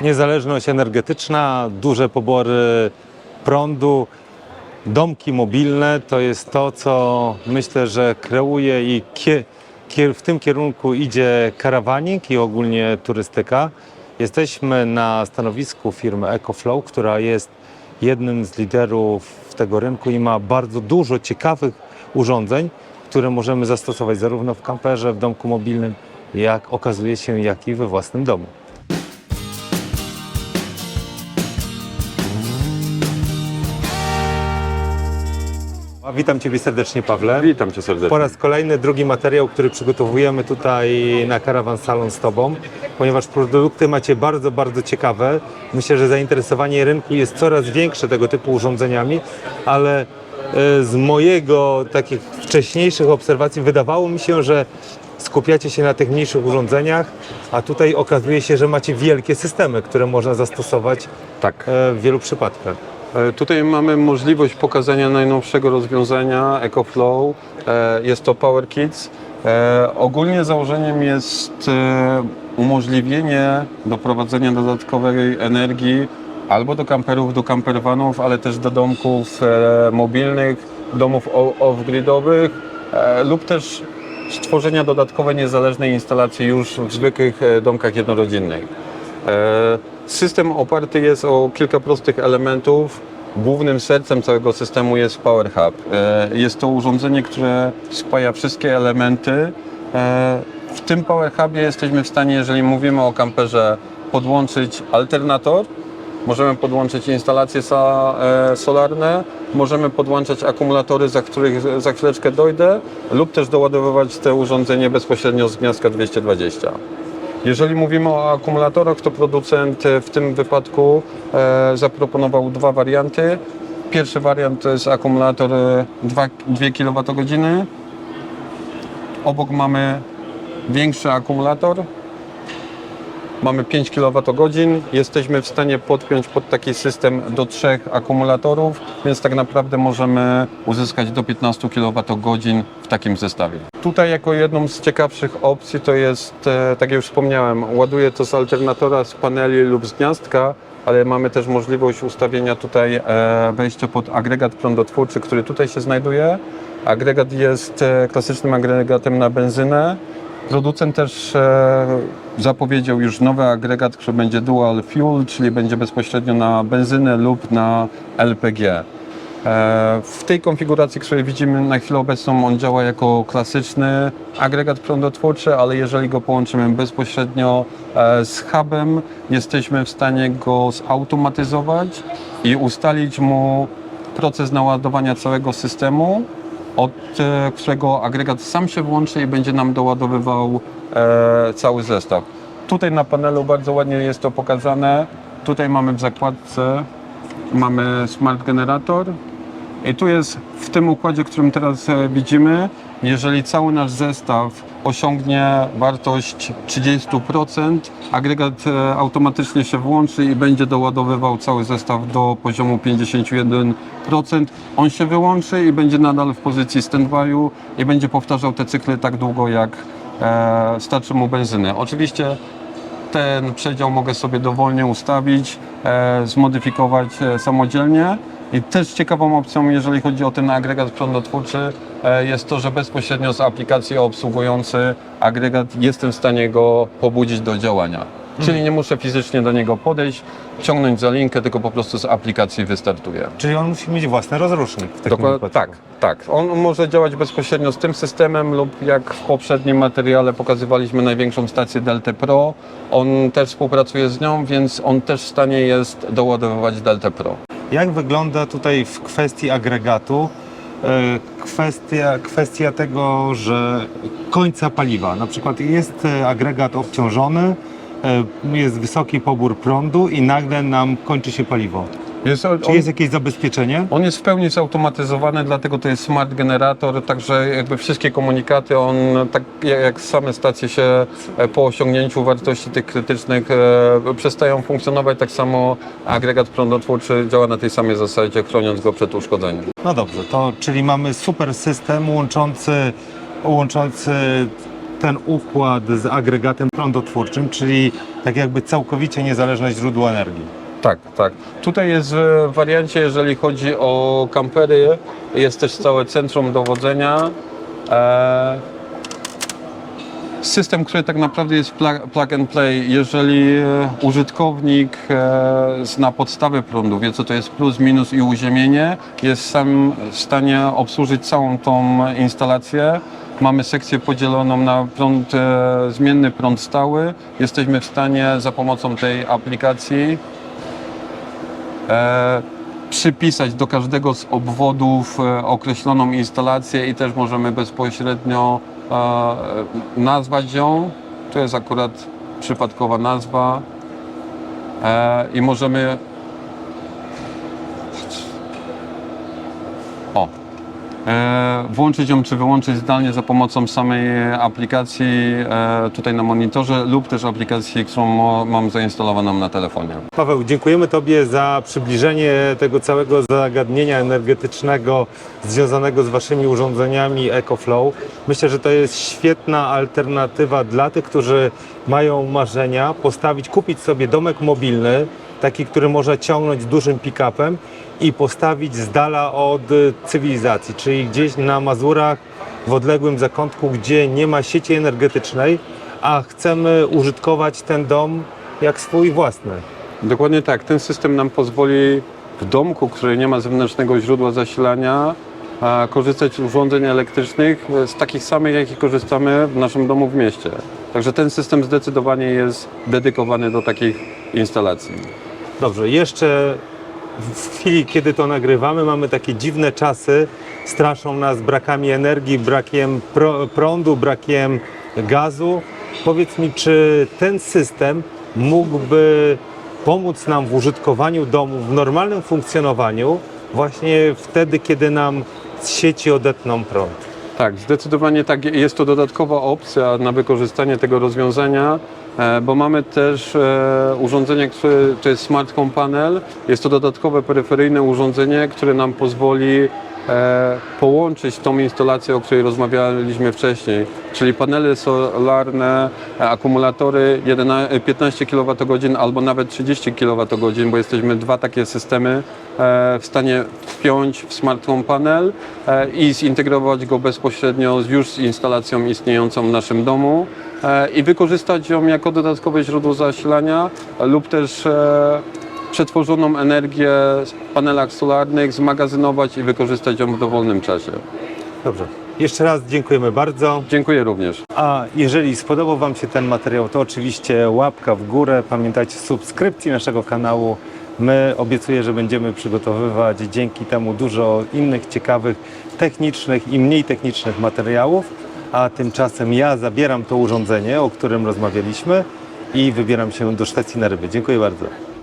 niezależność energetyczna, duże pobory prądu, domki mobilne to jest to, co myślę, że kreuje i w tym kierunku idzie karawaning i ogólnie turystyka. Jesteśmy na stanowisku firmy EcoFlow, która jest jednym z liderów tego rynku i ma bardzo dużo ciekawych urządzeń, które możemy zastosować zarówno w kamperze, w domku mobilnym, jak okazuje się, jak i we własnym domu. A Witam Ciebie serdecznie, Pawle. Witam Cię serdecznie. Po raz kolejny drugi materiał, który przygotowujemy tutaj na Caravan Salon z Tobą, ponieważ produkty macie bardzo, bardzo ciekawe. Myślę, że zainteresowanie rynku jest coraz większe tego typu urządzeniami, ale e, z mojego takich wcześniejszych obserwacji wydawało mi się, że skupiacie się na tych mniejszych urządzeniach, a tutaj okazuje się, że macie wielkie systemy, które można zastosować Tak. e, w wielu przypadkach. E, Tutaj mamy możliwość pokazania najnowszego rozwiązania EcoFlow. E, Jest to Power Kits. E, Ogólnie założeniem jest umożliwienie doprowadzenia dodatkowej energii albo do kamperów, do campervanów, ale też do domków mobilnych, domów off-gridowych lub też stworzenia dodatkowej niezależnej instalacji już w zwykłych domkach jednorodzinnych. System oparty jest o kilka prostych elementów. Głównym sercem całego systemu jest Power Hub. E, Jest to urządzenie, które spaja wszystkie elementy. E, W tym Power Hubie jesteśmy w stanie, jeżeli mówimy o kamperze, podłączyć alternator, Możemy podłączyć instalacje e, solarne, możemy podłączać akumulatory, za których za chwileczkę dojdę, lub też doładowywać te urządzenie bezpośrednio z gniazdka 220. Jeżeli mówimy o akumulatorach, to producent e, w tym wypadku e, zaproponował dwa warianty. Pierwszy wariant to jest akumulator e, 2, 2 kWh. Obok mamy większy akumulator, Mamy 5 kWh, jesteśmy w stanie podpiąć pod taki system do trzech akumulatorów, więc tak naprawdę możemy uzyskać do 15 kWh w takim zestawie. Tutaj jako jedną z ciekawszych opcji to jest, e, tak jak już wspomniałem, ładuję to z alternatora, z paneli lub z gniazdka, ale mamy też możliwość ustawienia tutaj e, wejścia pod agregat prądotwórczy, który tutaj się znajduje. Agregat jest e, klasycznym agregatem na benzynę. Producent też zapowiedział już nowy agregat, który będzie dual fuel, czyli będzie bezpośrednio na benzynę lub na LPG. E, W tej konfiguracji, której widzimy na chwilę obecną, on działa jako klasyczny agregat prądotwórczy, ale jeżeli go połączymy bezpośrednio e, z hubem, jesteśmy w stanie go zautomatyzować i ustalić mu proces naładowania całego systemu, od e, którego agregat sam się włączy i będzie nam doładowywał e, cały zestaw. Tutaj na panelu bardzo ładnie jest to pokazane. Tutaj mamy w zakładce mamy smart generator i tu jest w tym układzie, którym teraz e, widzimy, jeżeli cały nasz zestaw osiągnie wartość 30%, agregat e, automatycznie się włączy i będzie doładowywał cały zestaw do poziomu 51%. On się wyłączy i będzie nadal w pozycji standby'u i będzie powtarzał te cykle tak długo, jak e, starczy mu benzyny. Oczywiście ten przedział mogę sobie dowolnie ustawić, e, zmodyfikować samodzielnie. I też ciekawą opcją, jeżeli chodzi o ten agregat prądotwórczy, jest to, że bezpośrednio z aplikacji obsługujący agregat jestem w stanie go pobudzić do działania. Czyli nie muszę fizycznie do niego podejść, ciągnąć za linkę, tylko po prostu z aplikacji wystartuje. Czyli on musi mieć własny rozrusznik w takim Dokładnie, tak, tak. On może działać bezpośrednio z tym systemem lub jak w poprzednim materiale pokazywaliśmy największą stację Delta Pro. On też współpracuje z nią, więc on też w stanie jest doładowywać Delta Pro. Jak wygląda tutaj w kwestii agregatu e, kwestia, kwestia tego, że końca paliwa? Na przykład jest e, agregat obciążony, e, jest wysoki pobór prądu i nagle nam kończy się paliwo. Jest, on, Czy jest jakieś zabezpieczenie? on jest w pełni zautomatyzowany, dlatego to jest smart generator, także jakby wszystkie komunikaty, on tak jak jak same stacje się e, po osiągnięciu wartości tych krytycznych e, przestają funkcjonować, tak samo agregat prądotwórczy działa na tej samej zasadzie, chroniąc go przed uszkodzeniem. No dobrze, to czyli mamy super system łączący, łączący ten układ z agregatem prądotwórczym, czyli tak jakby całkowicie niezależne źródło energii. Tak, tak. Tutaj jest w wariancie, jeżeli chodzi o kampery, jest też całe centrum dowodzenia. E, system, który tak naprawdę jest plug and play. Jeżeli e, użytkownik e, zna podstawę prądu, wie co to jest plus, minus i uziemienie, jest sam w stanie obsłużyć całą tą instalację. Mamy sekcję podzieloną na prąd zmienny, prąd stały. Jesteśmy w stanie za pomocą tej aplikacji przypisać do każdego z obwodów e, określoną instalację i też możemy bezpośrednio e, nazwać ją. To jest akurat przypadkowa nazwa e, i możemy o, e, włączyć ją czy wyłączyć zdalnie za pomocą samej aplikacji e, tutaj na monitorze lub też aplikacji, którą mam zainstalowaną na telefonie. Paweł, dziękujemy Tobie za przybliżenie tego całego zagadnienia energetycznego związanego z Waszymi urządzeniami EcoFlow. Myślę, że to jest świetna alternatywa dla tych, którzy mają marzenia postawić, kupić sobie domek mobilny, taki, który może ciągnąć dużym pick-upem i postawić z dala od cywilizacji, czyli gdzieś na Mazurach, w odległym zakątku, gdzie nie ma sieci energetycznej, a chcemy użytkować ten dom jak swój własny. Dokładnie tak. Ten system nam pozwoli w domku, który nie ma zewnętrznego źródła zasilania, korzystać z urządzeń elektrycznych z takich samych, jakich korzystamy w naszym domu w mieście. Także ten system zdecydowanie jest dedykowany do takich instalacji. Dobrze, jeszcze w chwili, kiedy to nagrywamy, mamy takie dziwne czasy. Straszą nas brakami energii, brakiem prądu, brakiem gazu. Powiedz mi, czy ten system mógłby pomóc nam w użytkowaniu domu, w normalnym funkcjonowaniu, właśnie wtedy, kiedy nam z sieci odetną prąd? Tak, zdecydowanie tak. Jest to dodatkowa opcja na wykorzystanie tego rozwiązania, bo mamy też e, urządzenie, które to jest Smart Home Panel. Jest to dodatkowe peryferyjne urządzenie, które nam pozwoli e, połączyć tą instalację, o której rozmawialiśmy wcześniej, czyli panele solarne, e, akumulatory 11, 15 kWh albo nawet 30 kWh, bo jesteśmy dwa takie systemy e, w stanie wpiąć w Smart Home Panel e, i zintegrować go bezpośrednio już z instalacją istniejącą w naszym domu e, i wykorzystać ją jako dodatkowe źródło zasilania lub też e, przetworzoną energię z panelach solarnych zmagazynować i wykorzystać ją w dowolnym czasie. Dobrze. Jeszcze raz dziękujemy bardzo. Dziękuję również. A jeżeli spodobał Wam się ten materiał, to oczywiście łapka w górę. Pamiętajcie subskrypcji naszego kanału. My obiecuję, że będziemy przygotowywać dzięki temu dużo innych ciekawych, technicznych i mniej technicznych materiałów. A tymczasem ja zabieram to urządzenie, o którym rozmawialiśmy i wybieram się do Szwecji na ryby. Dziękuję bardzo.